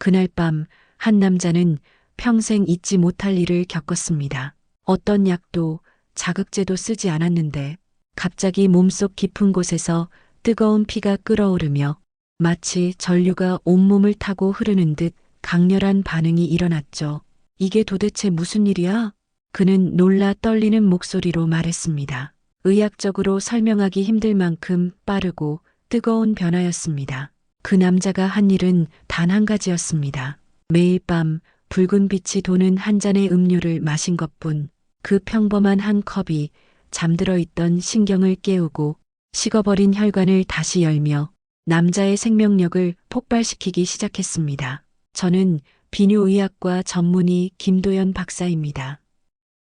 그날 밤 한 남자는 평생 잊지 못할 일을 겪었습니다. 어떤 약도 자극제도 쓰지 않았는데 갑자기 몸속 깊은 곳에서 뜨거운 피가 끓어오르며 마치 전류가 온몸을 타고 흐르는 듯 강렬한 반응이 일어났죠. 이게 도대체 무슨 일이야? 그는 놀라 떨리는 목소리로 말했습니다. 의학적으로 설명하기 힘들 만큼 빠르고 뜨거운 변화였습니다. 그 남자가 한 일은 단 한 가지였습니다. 매일 밤 붉은 빛이 도는 한 잔의 음료를 마신 것뿐 그 평범한 한 컵이 잠들어 있던 신경을 깨우고 식어버린 혈관을 다시 열며 남자의 생명력을 폭발시키기 시작했습니다. 저는 비뇨의학과 전문의 김도연 박사입니다.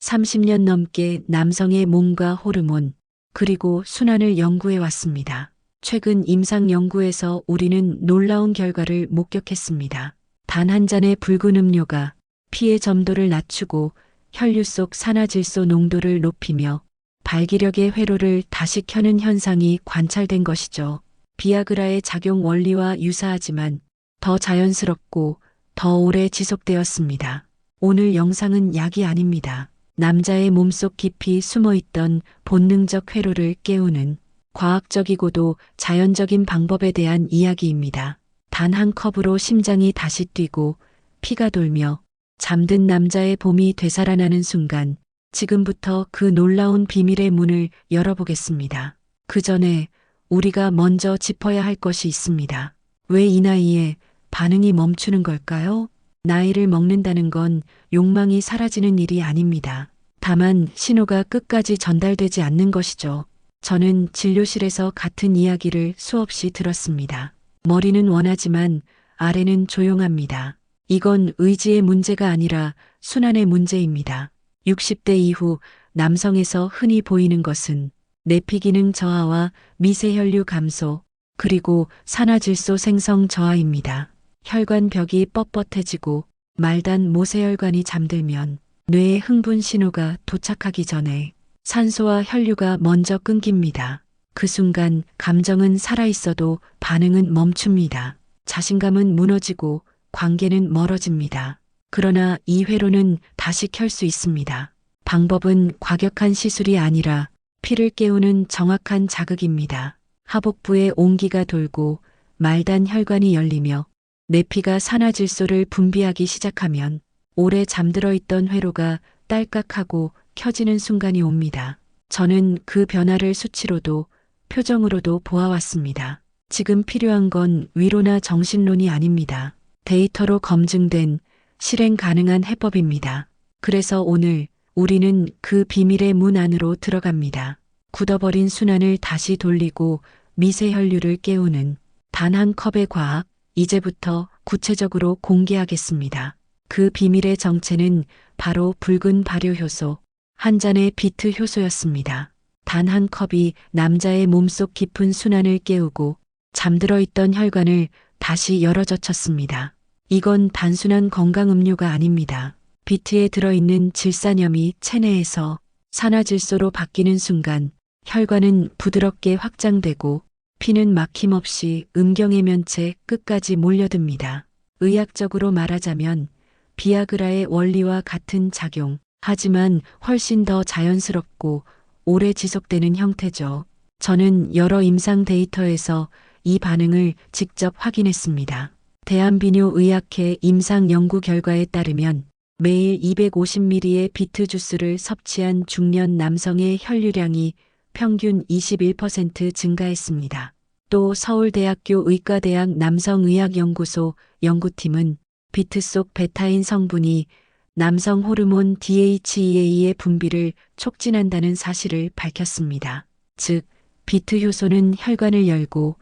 30년 넘게 남성의 몸과 호르몬, 그리고 순환을 연구해 왔습니다. 최근 임상 연구에서 우리는 놀라운 결과를 목격했습니다. 단 한 잔의 붉은 음료가 피의 점도를 낮추고 혈류 속 산화질소 농도를 높이며 발기력의 회로를 다시 켜는 현상이 관찰된 것이죠. 비아그라의 작용 원리와 유사하지만 더 자연스럽고 더 오래 지속되었습니다. 오늘 영상은 약이 아닙니다. 남자의 몸속 깊이 숨어 있던 본능적 회로를 깨우는 과학적이고도 자연적인 방법에 대한 이야기입니다. 단 한 컵으로 심장이 다시 뛰고 피가 돌며 잠든 남자의 봄이 되살아나는 순간 지금부터 그 놀라운 비밀의 문을 열어보겠습니다. 그 전에 우리가 먼저 짚어야 할 것이 있습니다. 왜 이 나이에 반응이 멈추는 걸까요? 나이를 먹는다는 건 욕망이 사라지는 일이 아닙니다. 다만 신호가 끝까지 전달되지 않는 것이죠. 저는 진료실에서 같은 이야기를 수없이 들었습니다. 머리는 원하지만 아래는 조용합니다. 이건 의지의 문제가 아니라 순환의 문제입니다. 60대 이후 남성에서 흔히 보이는 것은 내피 기능 저하와 미세 혈류 감소, 그리고 산화질소 생성 저하입니다. 혈관 벽이 뻣뻣해지고 말단 모세혈관이 잠들면 뇌의 흥분 신호가 도착하기 전에 산소와 혈류가 먼저 끊깁니다. 그 순간 감정은 살아있어도 반응은 멈춥니다. 자신감은 무너지고 관계는 멀어집니다. 그러나 이 회로는 다시 켤 수 있습니다. 방법은 과격한 시술이 아니라 피를 깨우는 정확한 자극입니다. 하복부에 온기가 돌고 말단 혈관이 열리며 내피가 산화질소를 분비하기 시작하면 오래 잠들어 있던 회로가 딸깍하고 켜지는 순간이 옵니다. 저는 그 변화를 수치로도 표정으로도 보아왔습니다. 지금 필요한 건 위로나 정신론이 아닙니다. 데이터로 검증된 실행 가능한 해법입니다. 그래서 오늘 우리는 그 비밀의 문 안으로 들어갑니다. 굳어버린 순환을 다시 돌리고 미세 혈류를 깨우는 단 한 컵의 과학, 이제부터 구체적으로 공개하겠습니다. 그 비밀의 정체는 바로 붉은 발효 효소, 한 잔의 비트 효소였습니다. 단 한 컵이 남자의 몸속 깊은 순환을 깨우고 잠들어 있던 혈관을 다시 열어젖혔습니다. 이건 단순한 건강 음료가 아닙니다. 비트에 들어있는 질산염이 체내에서 산화질소로 바뀌는 순간 혈관은 부드럽게 확장되고 피는 막힘없이 음경해면체 끝까지 몰려듭니다. 의학적으로 말하자면 비아그라의 원리와 같은 작용, 하지만 훨씬 더 자연스럽고 오래 지속되는 형태죠. 저는 여러 임상 데이터에서 이 반응을 직접 확인했습니다. 대한비뇨의학회 임상 연구 결과에 따르면 매일 250ml의 비트 주스를 섭취한 중년 남성의 혈류량이 평균 21% 증가했습니다. 또 서울대학교 의과대학 남성의학연구소 연구팀은 비트 속 베타인 성분이 남성 호르몬 DHEA의 분비를 촉진한다는 사실을 밝혔습니다. 즉, 비트 효소는 혈관을 열고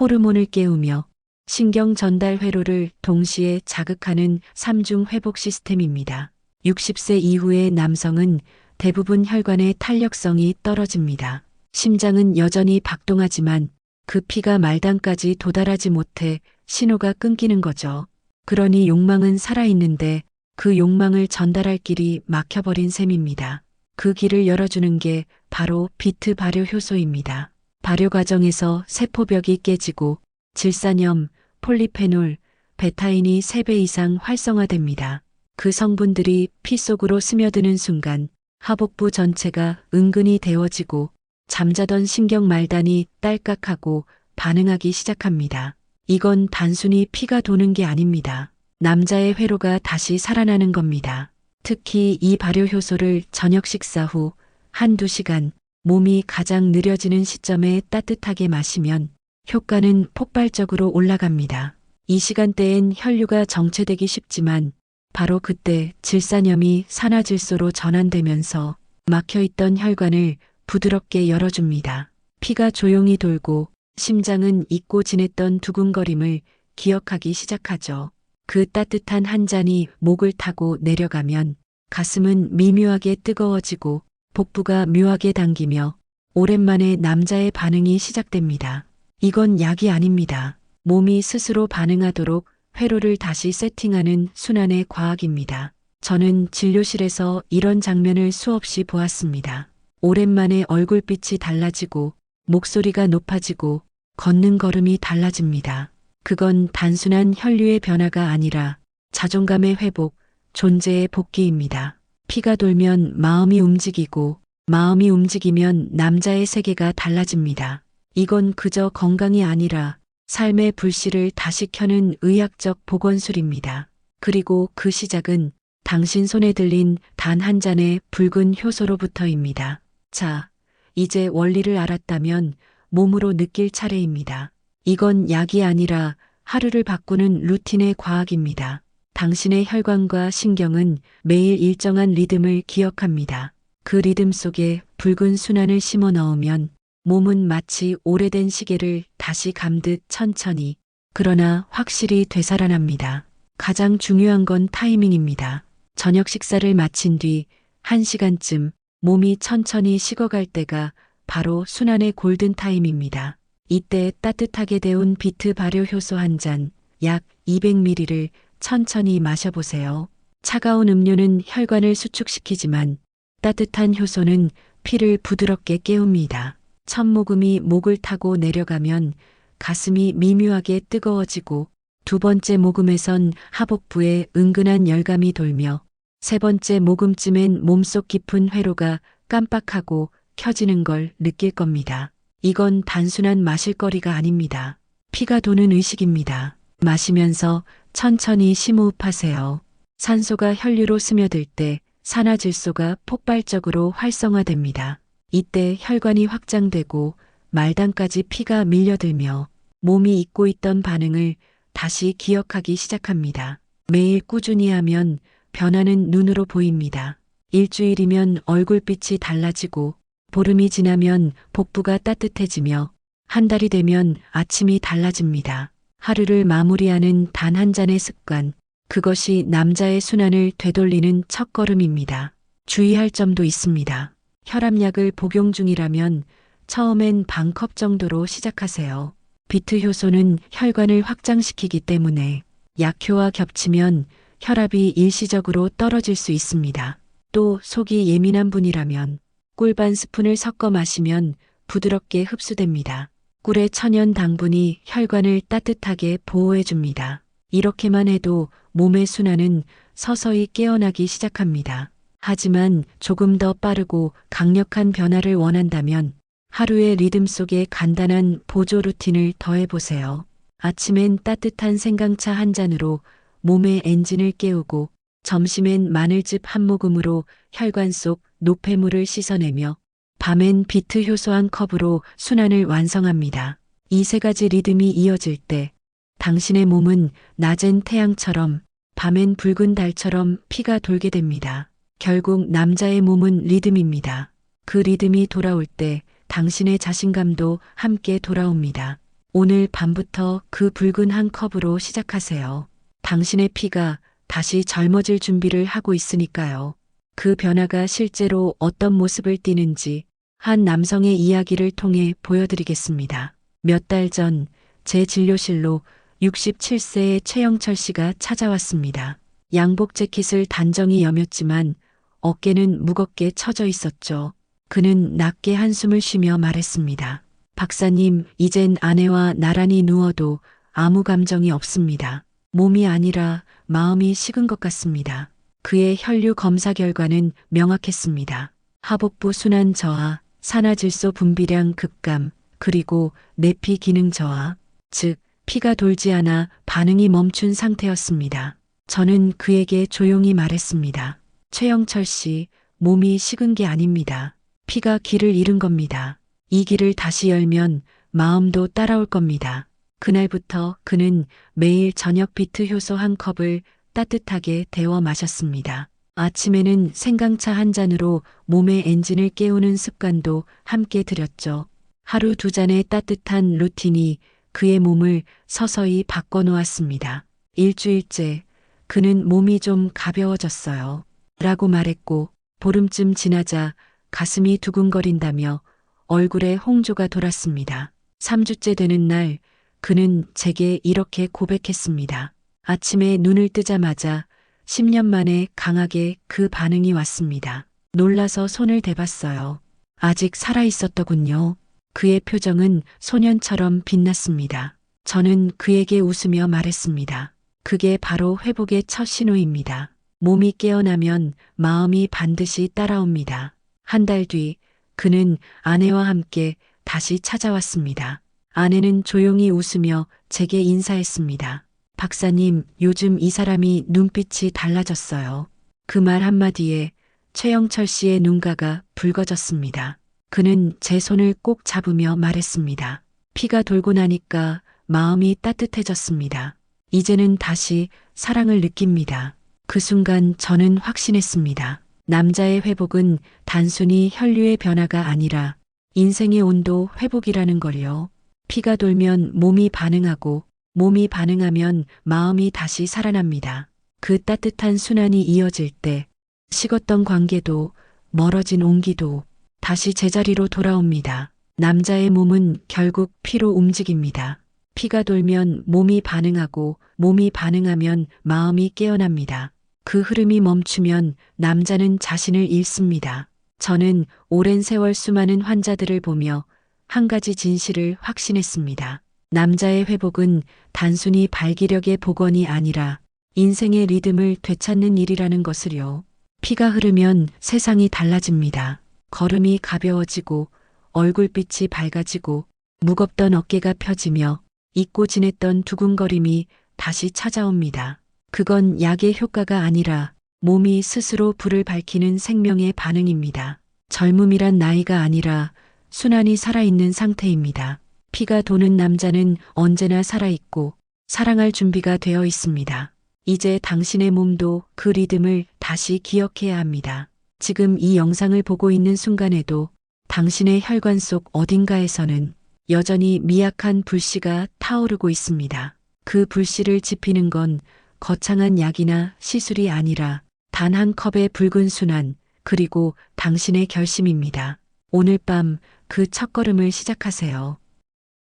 호르몬을 깨우며 신경 전달 회로를 동시에 자극하는 3중 회복 시스템입니다. 60세 이후의 남성은 대부분 혈관의 탄력성이 떨어집니다. 심장은 여전히 박동하지만 그 피가 말단까지 도달하지 못해 신호가 끊기는 거죠. 그러니 욕망은 살아있는데 그 욕망을 전달할 길이 막혀버린 셈입니다. 그 길을 열어주는 게 바로 비트 발효 효소입니다. 발효 과정에서 세포벽이 깨지고 질산염, 폴리페놀, 베타인이 3배 이상 활성화됩니다. 그 성분들이 피 속으로 스며드는 순간 하복부 전체가 은근히 데워지고 잠자던 신경 말단이 딸깍하고 반응하기 시작합니다. 이건 단순히 피가 도는 게 아닙니다. 남자의 회로가 다시 살아나는 겁니다. 특히 이 발효 효소를 저녁 식사 후 한두 시간 몸이 가장 느려지는 시점에 따뜻하게 마시면 효과는 폭발적으로 올라갑니다. 이 시간대엔 혈류가 정체되기 쉽지만 바로 그때 질산염이 산화질소로 전환되면서 막혀있던 혈관을 부드럽게 열어줍니다. 피가 조용히 돌고 심장은 잊고 지냈던 두근거림을 기억하기 시작하죠. 그 따뜻한 한 잔이 목을 타고 내려가면 가슴은 미묘하게 뜨거워지고 복부가 묘하게 당기며 오랜만에 남자의 반응이 시작됩니다. 이건 약이 아닙니다. 몸이 스스로 반응하도록 회로를 다시 세팅하는 순환의 과학입니다. 저는 진료실에서 이런 장면을 수없이 보았습니다. 오랜만에 얼굴빛이 달라지고 목소리가 높아지고 걷는 걸음이 달라집니다. 그건 단순한 혈류의 변화가 아니라 자존감의 회복, 존재의 복귀입니다. 피가 돌면 마음이 움직이고 마음이 움직이면 남자의 세계가 달라집니다. 이건 그저 건강이 아니라 삶의 불씨를 다시 켜는 의학적 보건술입니다. 그리고 그 시작은 당신 손에 들린 단 한 잔의 붉은 효소로부터입니다. 자, 이제 원리를 알았다면 몸으로 느낄 차례입니다. 이건 약이 아니라 하루를 바꾸는 루틴의 과학입니다. 당신의 혈관과 신경은 매일 일정한 리듬을 기억합니다. 그 리듬 속에 붉은 순환을 심어 넣으면 몸은 마치 오래된 시계를 다시 감듯 천천히 그러나 확실히 되살아납니다. 가장 중요한 건 타이밍입니다. 저녁 식사를 마친 뒤 1시간쯤 몸이 천천히 식어갈 때가 바로 순환의 골든 타임입니다. 이때 따뜻하게 데운 비트 발효 효소 한 잔, 약 200ml를 천천히 마셔보세요. 차가운 음료는 혈관을 수축시키지만 따뜻한 효소는 피를 부드럽게 깨웁니다. 첫 모금이 목을 타고 내려가면 가슴이 미묘하게 뜨거워지고 두 번째 모금에선 하복부에 은근한 열감이 돌며 세 번째 모금쯤엔 몸속 깊은 회로가 깜빡하고 켜지는 걸 느낄 겁니다. 이건 단순한 마실거리가 아닙니다. 피가 도는 의식입니다. 마시면서 천천히 심호흡하세요. 산소가 혈류로 스며들 때 산화질소가 폭발적으로 활성화됩니다. 이때 혈관이 확장되고 말단까지 피가 밀려들며 몸이 잊고 있던 반응을 다시 기억하기 시작합니다. 매일 꾸준히 하면 변화는 눈으로 보입니다. 일주일이면 얼굴빛이 달라지고 보름이 지나면 복부가 따뜻해지며 한 달이 되면 아침이 달라집니다. 하루를 마무리하는 단 한 잔의 습관, 그것이 남자의 순환을 되돌리는 첫걸음입니다. 주의할 점도 있습니다. 혈압약을 복용 중이라면 처음엔 반컵 정도로 시작하세요. 비트 효소는 혈관을 확장시키기 때문에 약효와 겹치면 혈압이 일시적으로 떨어질 수 있습니다. 또 속이 예민한 분이라면 꿀 반 스푼을 섞어 마시면 부드럽게 흡수됩니다. 꿀의 천연 당분이 혈관을 따뜻하게 보호해 줍니다. 이렇게만 해도 몸의 순환은 서서히 깨어나기 시작합니다. 하지만 조금 더 빠르고 강력한 변화를 원한다면 하루의 리듬 속에 간단한 보조 루틴을 더해보세요. 아침엔 따뜻한 생강차 한 잔으로 몸의 엔진을 깨우고 점심엔 마늘즙 한 모금으로 혈관 속 노폐물을 씻어내며 밤엔 비트 효소 한 컵으로 순환을 완성합니다. 이 세 가지 리듬이 이어질 때 당신의 몸은 낮엔 태양처럼 밤엔 붉은 달처럼 피가 돌게 됩니다. 결국 남자의 몸은 리듬입니다. 그 리듬이 돌아올 때 당신의 자신감도 함께 돌아옵니다. 오늘 밤부터 그 붉은 한 컵으로 시작하세요. 당신의 피가 다시 젊어질 준비를 하고 있으니까요. 그 변화가 실제로 어떤 모습을 띠는지 한 남성의 이야기를 통해 보여드리겠습니다. 몇 달 전 제 진료실로 67세의 최영철 씨가 찾아왔습니다. 양복 재킷을 단정히 여몄지만 어깨는 무겁게 처져 있었죠. 그는 낮게 한숨을 쉬며 말했습니다. 박사님, 이젠 아내와 나란히 누워도 아무 감정이 없습니다. 몸이 아니라 마음이 식은 것 같습니다. 그의 혈류 검사 결과는 명확했습니다. 하복부 순환 저하, 산화질소 분비량 급감, 그리고 내피 기능 저하, 즉 피가 돌지 않아 반응이 멈춘 상태였습니다. 저는 그에게 조용히 말했습니다. 최영철 씨, 몸이 식은 게 아닙니다. 피가 길을 잃은 겁니다. 이 길을 다시 열면 마음도 따라올 겁니다. 그날부터 그는 매일 저녁 비트 효소 한 컵을 따뜻하게 데워 마셨습니다. 아침에는 생강차 한 잔으로 몸의 엔진을 깨우는 습관도 함께 들였죠. 하루 두 잔의 따뜻한 루틴이 그의 몸을 서서히 바꿔놓았습니다. 일주일째 그는 몸이 좀 가벼워졌어요. 라고 말했고 보름쯤 지나자 가슴이 두근거린다며 얼굴에 홍조가 돌았습니다. 3주째 되는 날 그는 제게 이렇게 고백했습니다. 아침에 눈을 뜨자마자 10년 만에 강하게 그 반응이 왔습니다. 놀라서 손을 대봤어요. 아직 살아 있었더군요. 그의 표정은 소년처럼 빛났습니다. 저는 그에게 웃으며 말했습니다. 그게 바로 회복의 첫 신호입니다. 몸이 깨어나면 마음이 반드시 따라옵니다. 한 달 뒤 그는 아내와 함께 다시 찾아왔습니다. 아내는 조용히 웃으며 제게 인사했습니다. 박사님, 요즘 이 사람이 눈빛이 달라졌어요. 그 말 한마디에 최영철 씨의 눈가가 붉어졌습니다. 그는 제 손을 꼭 잡으며 말했습니다. 피가 돌고 나니까 마음이 따뜻해졌습니다. 이제는 다시 사랑을 느낍니다. 그 순간 저는 확신했습니다. 남자의 회복은 단순히 혈류의 변화가 아니라 인생의 온도 회복이라는 걸요. 피가 돌면 몸이 반응하고 몸이 반응하면 마음이 다시 살아납니다. 그 따뜻한 순환이 이어질 때 식었던 관계도 멀어진 온기도 다시 제자리로 돌아옵니다. 남자의 몸은 결국 피로 움직입니다. 피가 돌면 몸이 반응하고 몸이 반응하면 마음이 깨어납니다. 그 흐름이 멈추면 남자는 자신을 잃습니다. 저는 오랜 세월 수많은 환자들을 보며 한 가지 진실을 확신했습니다. 남자의 회복은 단순히 발기력의 복원이 아니라 인생의 리듬을 되찾는 일이라는 것을요. 피가 흐르면 세상이 달라집니다. 걸음이 가벼워지고 얼굴빛이 밝아지고 무겁던 어깨가 펴지며 잊고 지냈던 두근거림이 다시 찾아옵니다. 그건 약의 효과가 아니라 몸이 스스로 불을 밝히는 생명의 반응입니다. 젊음이란 나이가 아니라 순환이 살아있는 상태입니다. 피가 도는 남자는 언제나 살아있고 사랑할 준비가 되어 있습니다. 이제 당신의 몸도 그 리듬을 다시 기억해야 합니다. 지금 이 영상을 보고 있는 순간에도 당신의 혈관 속 어딘가에서는 여전히 미약한 불씨가 타오르고 있습니다. 그 불씨를 지피는 건 거창한 약이나 시술이 아니라 단 한 컵의 붉은 순환, 그리고 당신의 결심입니다. 오늘 밤 그 첫걸음을 시작하세요.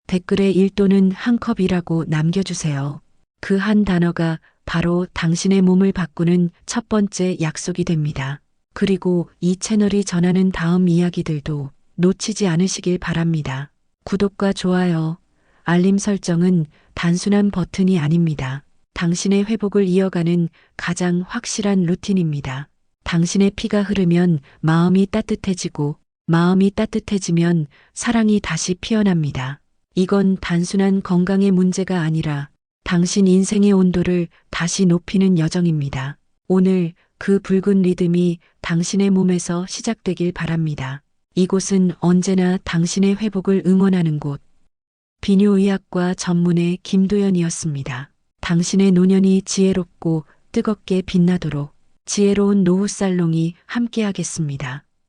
댓글에 1또는 한 컵이라고 남겨주세요. 그 한 단어가 바로 당신의 몸을 바꾸는 첫 번째 약속이 됩니다. 그리고 이 채널이 전하는 다음 이야기들도 놓치지 않으시길 바랍니다. 구독과 좋아요, 알림 설정은 단순한 버튼이 아닙니다. 당신의 회복을 이어가는 가장 확실한 루틴입니다. 당신의 피가 흐르면 마음이 따뜻해지고 마음이 따뜻해지면 사랑이 다시 피어납니다. 이건 단순한 건강의 문제가 아니라 당신 인생의 온도를 다시 높이는 여정입니다. 오늘 그 붉은 리듬이 당신의 몸에서 시작되길 바랍니다. 이곳은 언제나 당신의 회복을 응원하는 곳. 비뇨의학과 전문의 김도연이었습니다. 당신의 노년이 지혜롭고 뜨겁게 빛나도록 지혜로운 노후 살롱이 함께하겠습니다.